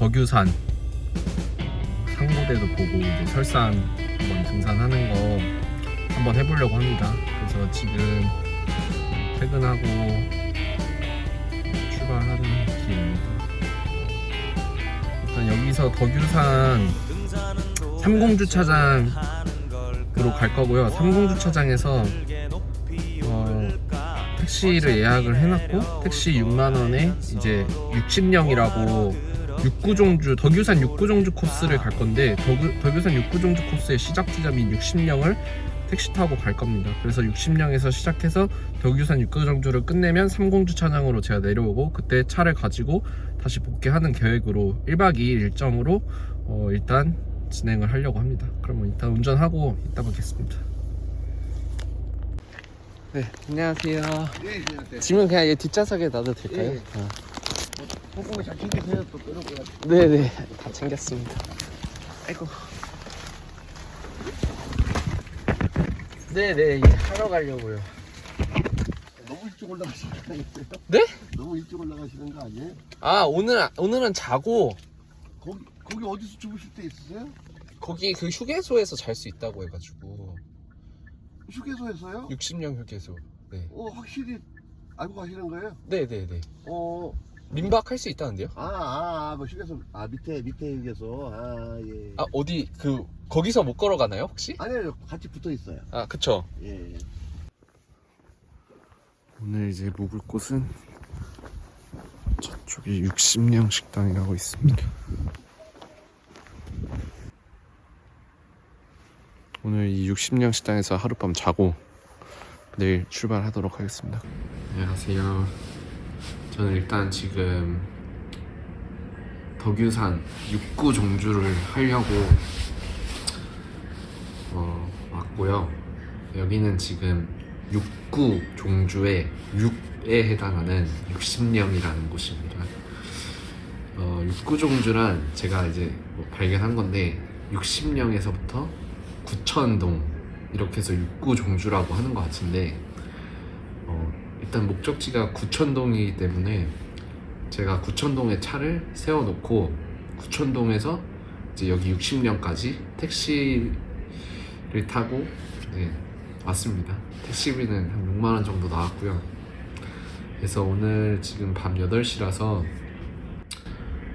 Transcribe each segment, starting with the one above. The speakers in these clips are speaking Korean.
덕유산 상고대도 보고 이제 설산 한번 등산하는 거 한번 해보려고 합니다. 그래서 지금 퇴근하고 출발하는 길입니다. 일단 여기서 덕유산 30주차장으로 갈 거고요. 30주차장에서 어, 택시를 예약을 해놨고 택시 6만 원에 이제 60령이라고 육구종주 덕유산 육구종주 코스를 갈 건데 덕유, 덕유 산 육구종주 코스의 시작 지점인 60령을 택시 타고 갈 겁니다. 그래서 60령에서 시작해서 덕유산 육구종주를 끝내면 30주차장으로 제가 내려오고 그때 차를 가지고 다시 복귀하는 계획으로 1박 2일 일정으로 어, 일단 진행을 하려고 합니다. 그러면 일단 운전하고 이따 뵙겠습니다. 네, 안녕하세요. 예, 예, 짐은 그냥 얘 뒷좌석에 놔도 될까요? 예. 어. 꼼꼼히 잘 챙기세요. 또 빼놓고 네네 다 챙겼습니다 아이고 네네 이제 하러 가려고요 너무 일찍 올라가시는 거 아니에요? 네? 너무 일찍 올라가시는 거 아니에요? 아 오늘 오늘은 자고 거기 거기 어디서 주무실 때 있으세요? 거기 그 휴게소에서 잘 수 있다고 해가지고 휴게소에서요? 60년 휴게소 네 어 확실히 알고 가시는 거예요? 네네네 어, 민박 할 수 있다는데요? 아, 아, 아, 뭐 휴게소, 아 밑에 밑에 휴게소, 아 예. 아 어디 그 거기서 못 걸어가나요 혹시? 아니요, 같이 붙어 있어요. 아 그쵸 예. 예. 오늘 이제 묵을 곳은 저쪽에 60령 식당이라고 있습니다. 오늘 이 60령 식당에서 하룻밤 자고 내일 출발하도록 하겠습니다. 안녕하세요. 저는 일단 지금 덕유산 육구 종주를 하려고 어, 왔고요. 여기는 지금 육구 종주의 6에 해당하는 60령이라는 곳입니다. 어, 육구 종주란 제가 이제 뭐 발견한 건데 60령에서부터 구천동 이렇게 해서 육구 종주라고 하는 것 같은데 어, 일단 목적지가 구천동이기 때문에 제가 구천동에 차를 세워놓고 구천동에서 이제 여기 60령까지 택시를 타고 네, 왔습니다. 택시비는 한 6만 원 정도 나왔고요. 그래서 오늘 지금 밤 8시라서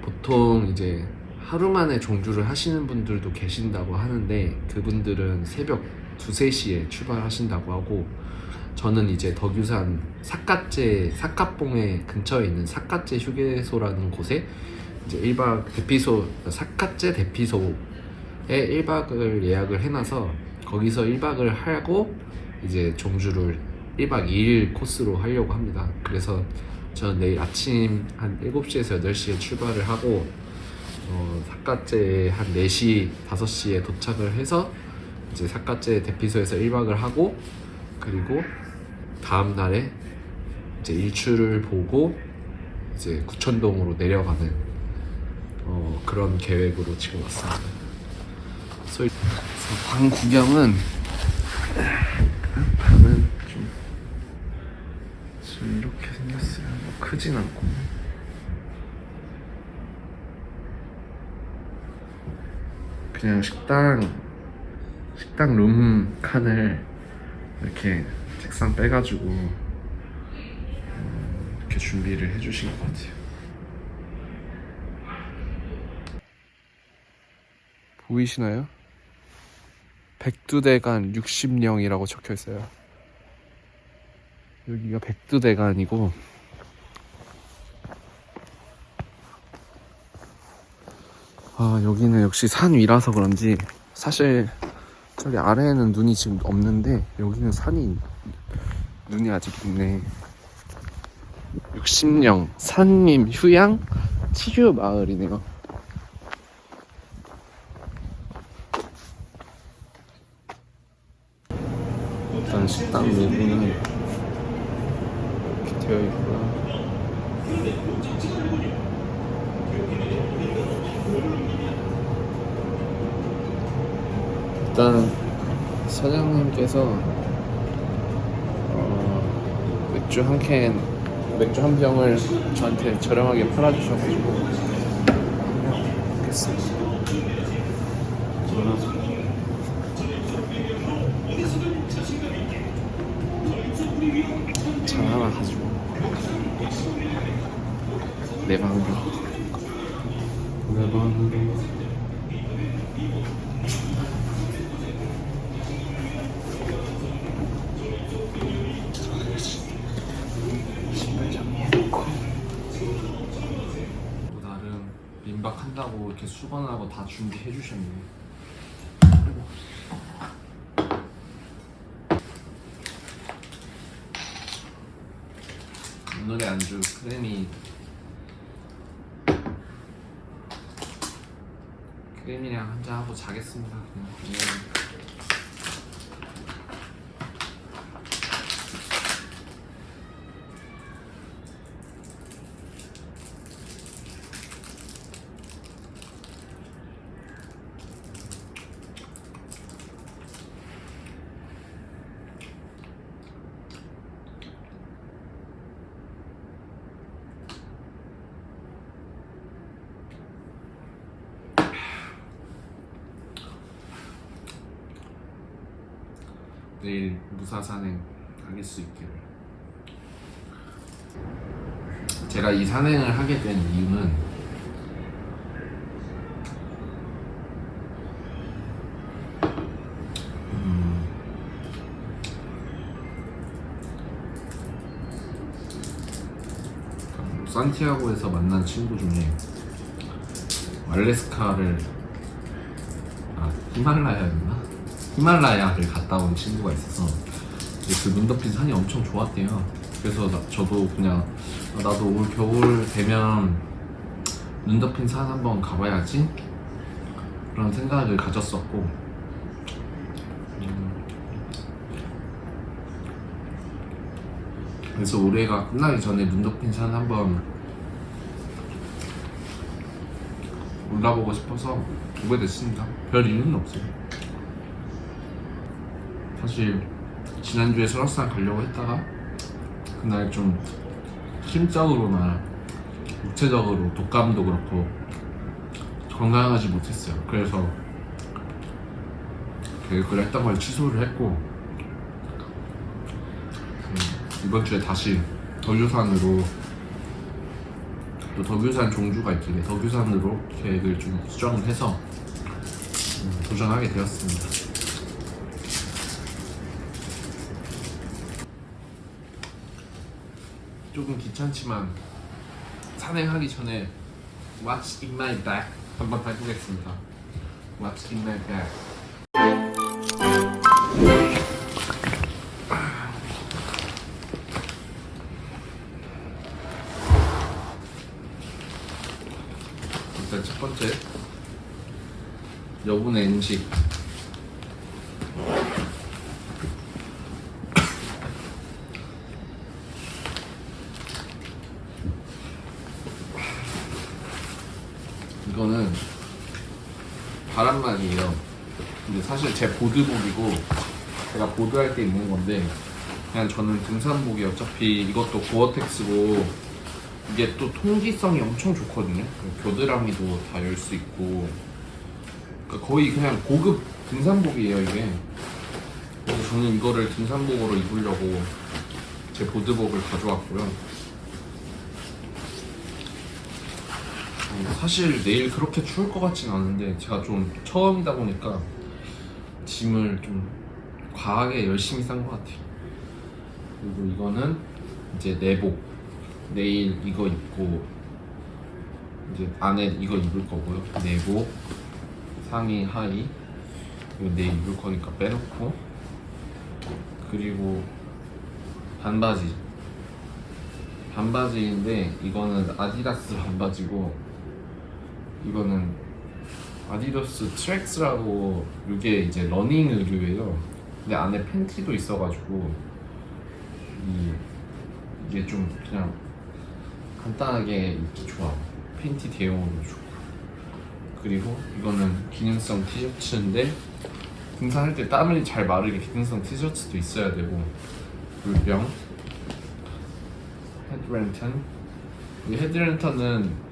보통 이제 하루 만에 종주를 하시는 분들도 계신다고 하는데 그분들은 새벽 2, 3시에 출발하신다고 하고 저는 이제 덕유산 삿갓제 삿갓봉에 근처에 있는 삿갓제 휴게소라는 곳에 이제 1박 대피소 삿갓제 대피소에 1박을 예약을 해놔서 거기서 1박을 하고 이제 종주를 1박 2일 코스로 하려고 합니다. 그래서 저는 내일 아침 한 7시에서 8시에 출발을 하고 어, 삿갓제에 한 4시, 5시에 도착을 해서 이제 삿갓제 대피소에서 1박을 하고 그리고 다음 날에 이제 일출을 보고 이제 구천동으로 내려가는 어, 그런 계획으로 지금 왔습니다. 그래서 방 구경은 방은 좀 지금 이렇게 생겼어요. 뭐 크진 않고. 그냥 식당 식당 룸 칸을 이렇게 책상 빼가지고 음, 이렇게 준비를 해주신 것 같아요. 보이시나요? 백두대간 60령이라고 적혀 있어요. 여기가 백두대간이고 아 여기는 역시 산 위라서 그런지 사실 저기 아래에는 눈이 지금 없는데 여기는 산이 눈이 아직 있네. 60령 산림 휴양 치유 마을이네요. 일단 식당 내부는 이렇게 되어 있고요. 일단 사장님께서 어, 맥주 한 캔, 맥주 한 병을 저한테 저렴하게 팔아주셔가지고 좋겠습니다. 차 하나 가지고 내 방으로 내 방으로 수건하고 다 준비해 주셨네. 오늘의 안주 크래미 크래미랑 한잔 하고 자겠습니다. 그냥. 내일 무사산행 하길 수 있기를. 제가 이 산행을 하게 된 이유는 음, 산티아고에서 만난 친구 중에 알래스카를 아 히말라야였나? 히말라야를 갔다 온 친구가 있어서 그 눈 덮인 산이 엄청 좋았대요. 그래서 나- 저도 그냥 아, 나도 올 겨울 되면 눈 덮인 산 한번 가봐야지 그런 생각을 가졌었고 음, 그래서 올해가 끝나기 전에 눈 덮인 산 한번 올라보고 싶어서 오게 됐습니다. 별 이유는 없어요. 사실 지난주에 설악산 가려고 했다가 그날 좀 심적으로나 육체적으로 독감도 그렇고 건강하지 못했어요. 그래서 계획을 했던 걸 취소를 했고 음, 이번 주에 다시 덕유산으로 또 덕유산 종주가 있길래 덕유산으로 계획을 좀 수정을 해서 음, 도전하게 되었습니다. 조금 귀찮지만 산행하기 전에 What's in my bag 한번 해보겠습니다. What's in my bag? 일단 첫 번째 여분의 음식 이거는 바람막이에요. 근데 사실 제 보드복이고 제가 보드할 때 입는 건데 그냥 저는 등산복이 어차피 이것도 고어텍스고 이게 또 통기성이 엄청 좋거든요. 겨드랑이도 다 열 수 있고 그러니까 거의 그냥 고급 등산복이에요 이게. 그래서 저는 이거를 등산복으로 입으려고 제 보드복을 가져왔고요. 사실 내일 그렇게 추울 것 같진 않은데 제가 좀 처음이다 보니까 짐을 좀 과하게 열심히 싼 것 같아요. 그리고 이거는 이제 내복 내일 이거 입고 이제 안에 이거 입을 거고요. 내복 상의 하의 이거 내일 입을 거니까 빼놓고 그리고 반바지 반바지인데 이거는 아디다스 반바지고 이거는 아디다스 트랙스라고 이게 이제 러닝 의류예요. 근데 안에 팬티도 있어가지고 이 이게 좀 그냥 간단하게 입기 좋아. 팬티 대용으로 좋고. 그리고 이거는 기능성 티셔츠인데 등산할 때 땀을 잘 마르게 기능성 티셔츠도 있어야 되고 물병 헤드랜턴 이 헤드랜턴은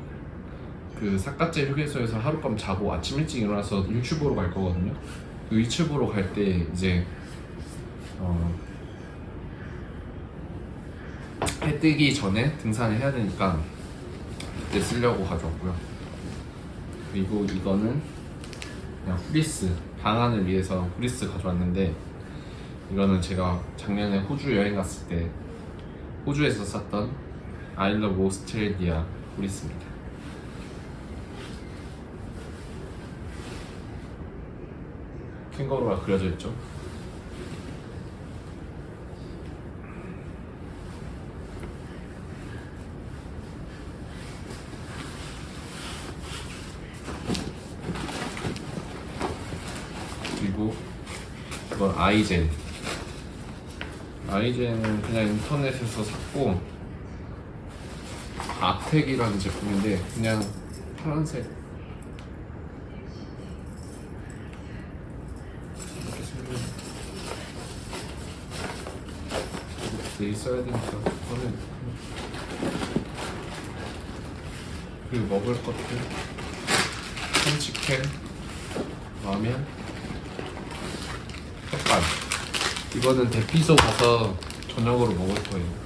그 삿갓제 휴게소에서 하룻밤 자고 아침 일찍 일어나서 일출보러 갈 거거든요. 그 일출보러 갈때 이제 어, 해 뜨기 전에 등산을 해야 되니까 그때 쓰려고 가져왔고요. 그리고 이거는 그냥 후리스 방안을 위해서 후리스 가져왔는데 이거는 제가 작년에 호주 여행 갔을 때 호주에서 샀던 아일러브 오스트레일리아 후리스입니다. 캥거루가 그려져 있죠. 그리고 이건 아이젠. 아이젠은 그냥 인터넷에서 샀고 아텍이라는 제품인데 그냥 파란색 이렇게 생긴 돼 있어야 되니까 꺼내 그리고 먹을 것들 참치캔 라면 햇반. 이거는 대피소 가서 저녁으로 먹을 거예요.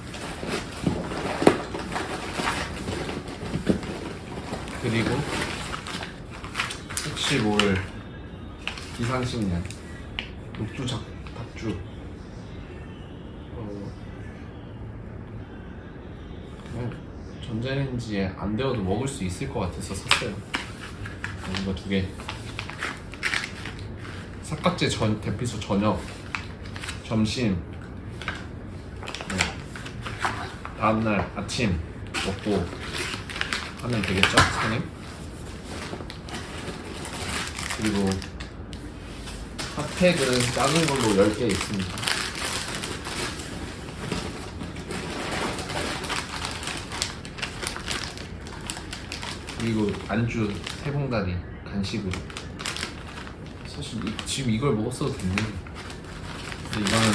그리고 혹시 모를 비상식량 녹두 작, 닭주 어, 전자레인지에 안 데워도 먹을 수 있을 것 같아서 샀어요. 어, 이거 두개. 삿갓제 전 대피소 저녁 점심. 네. 다음날 아침 먹고 하면 되겠죠 산행 그리고 핫팩은 작은 걸로 10개 있습니다 그리고 안주 세 봉다리 간식으로. 사실 이- 지금 이걸 먹었어도 됐네. 근데 이거는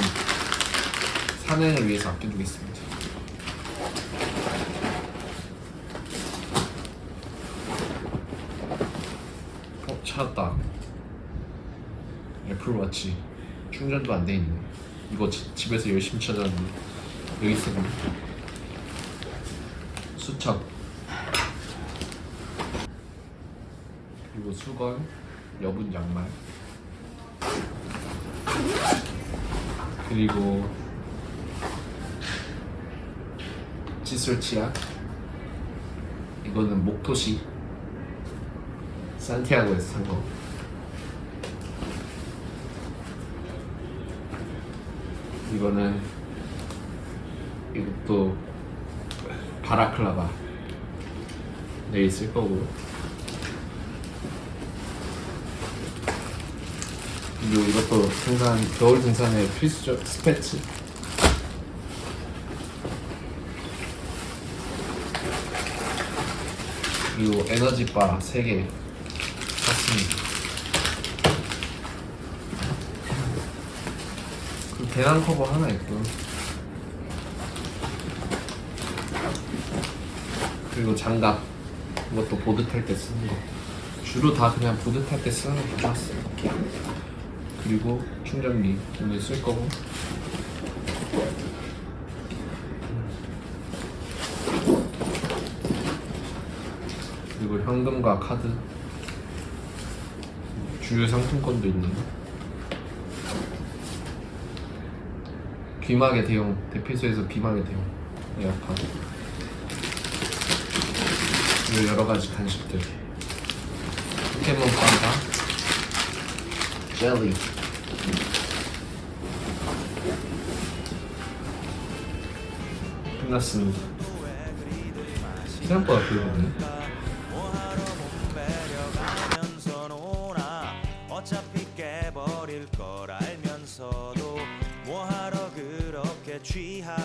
산행을 위해서 아껴두겠습니다. 어 찾았다. 애플워치. 충전도 안 돼 있네. 이거 지- 집에서 열심히 찾았는데. 여기 있었네. 수첩 그리고 수건 여분 양말 그리고 칫솔 치약 이거는 목토시 산티아고에서 산 거. 이거는 이것도 바라클라바 내일 쓸 거고. 그리고 이것도 등산 겨울 등산의 필수죠 스패츠. 그리고 에너지바 3개. 샀습니다. 그리고 배낭 커버 하나 있고 그리고 장갑. 이것도 보드 탈 때 쓰는 거. 주로 다 그냥 보드 탈 때 쓰는 거 가져왔어요 그리고 충전기 오늘 쓸 거고. 그리고 현금과 카드. 주요 상품권도 있네요 귀마개 대용 대피소에서 귀마개 대용. 예약하고. 그리고 여러 가지 간식들. 포켓몬 빵과 젤리 끝났습니다. 생각보다 별로네. 배려가면서 노나 어차피 깨버릴 걸 알면서도 뭐하러 그렇게 취하